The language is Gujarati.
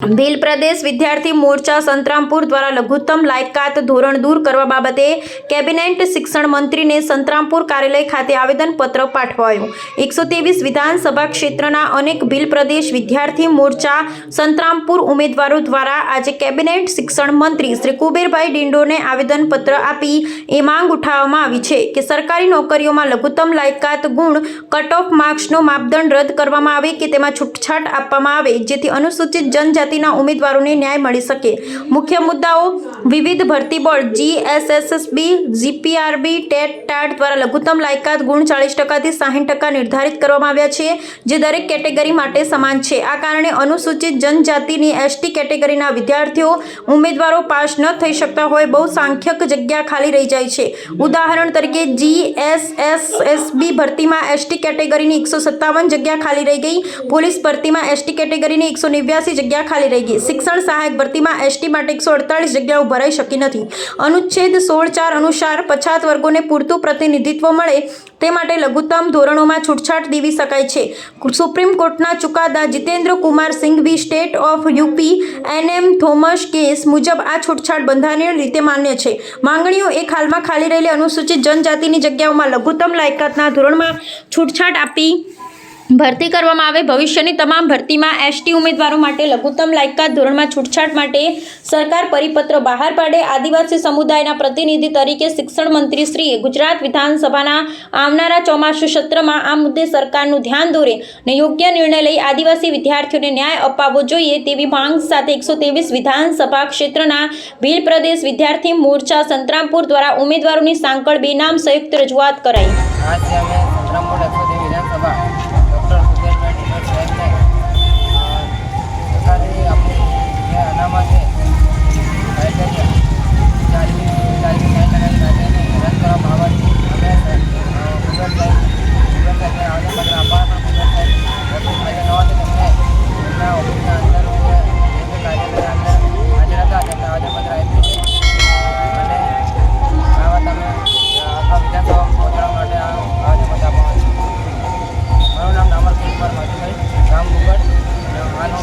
ભીલ પ્રદેશ વિદ્યાર્થી મોરચા સંતરામપુર દ્વારા લઘુત્તમ લાયકાત ધોરણ દૂર કરવા બાબતે કેબિનેટ શિક્ષણ મંત્રીને સંતરામપુર કાર્યાલય ખાતે આવેદનપત્ર પાઠવાયું. એકસો ત્રેવીસ વિધાનસભા ક્ષેત્રના અનેક ભીલ પ્રદેશ વિદ્યાર્થી મોરચા સંતરામપુર ઉમેદવારો દ્વારા આજે કેબિનેટ શિક્ષણ મંત્રી શ્રી કુબેરભાઈ ડિંડોને આવેદનપત્ર આપી એ માંગ ઉઠાવવામાં આવી છે કે સરકારી નોકરીઓમાં લઘુત્તમ લાયકાત ગુણ કટ ઓફ માર્ક્સનો માપદંડ રદ કરવામાં આવે કે તેમાં છૂટછાટ આપવામાં આવે, જેથી અનુસૂચિત જનજાતિના ઉમેદવારોને ન્યાય મળી શકે. મુખ્ય મુદ્દાઓ, વિવિધ ભરતી board GSSSB GPRB TET, TAT દ્વારા લઘુત્તમ લાયકાત ગુણ ચાલીસ ટકાથી સાહીઠ ટકા નિર્ધારિત કરવામાં આવ્યા છે, જે દરેક કેટેગરી માટે સમાન છે. આ કારણે અનુસૂચિત જનજાતિની એસટી કેટેગરીના વિદ્યાર્થીઓ, ઉમેદવારો પાસ ન થઈ શકતા હોય બહુ સાંખ્યક જગ્યા ખાલી રહી જાય છે. ઉદાહરણ તરીકે જીએસએસએસબી ભરતીમાં એસટી કેટેગરીની એકસો સત્તાવન જગ્યા ખાલી રહી ગઈ, પોલીસ ભરતીમાં એસટી કેટેગરીની એકસો નેવ્યાસી જગ્યા ખાલી રહી. ગઈ શિક્ષણ સહાયક ભરતીમાં એસટી માટે એકસો અડતાલીસ જગ્યાઓ ભરાઈ શકી નથી. અનુચ્છેદ સોળ ચાર અનુસાર પછાત વર્ગોને પૂરતું પ્રતિનિધિત્વ મળે તે માટે લઘુત્તમ ધોરણોમાં છૂટછાટ દેવી શકાય છે. સુપ્રીમ કોર્ટના ચુકાદા Jitendra Kumar Singhvi state of UP NM Thomas case મુજબ આ છૂટછાટ બંધારણીય રીતે માન્ય છે. માંગણીઓ એક હાલમાં ખાલી રહેલી અનુસૂચિત જનજાતિની જગ્યાઓમાં લઘુત્તમ લાયકાતના ધોરણમાં છૂટછાટ આપી ભરતી કરવામાં આવે. ભવિષ્યની તમામ ભરતીમાં એસટી ઉમેદવારો માટે લઘુત્તમ લાયકાત ધોરણમાં છૂટછાટ માટે સરકાર પરિપત્ર બહાર પાડે. આદિવાસી સમુદાયના પ્રતિનિધિ તરીકે શિક્ષણ મંત્રી શ્રીએ ગુજરાત વિધાનસભાના આવનારા ચોમાસુ સત્રમાં આ મુદ્દે સરકારનું ધ્યાન દોરે અને યોગ્ય નિર્ણય લઈ આદિવાસી વિદ્યાર્થીઓને ન્યાય અપાવવો જોઈએ તેવી માંગ સાથે એકસો ત્રેવીસ વિધાનસભા ક્ષેત્રના ભીલ પ્રદેશ વિદ્યાર્થી મોરચા સંતરામપુર દ્વારા ઉમેદવારોની સાંકળ બેનામ સંયુક્ત રજૂઆત કરાઈ. નંબર હસમલ રામ અને આનો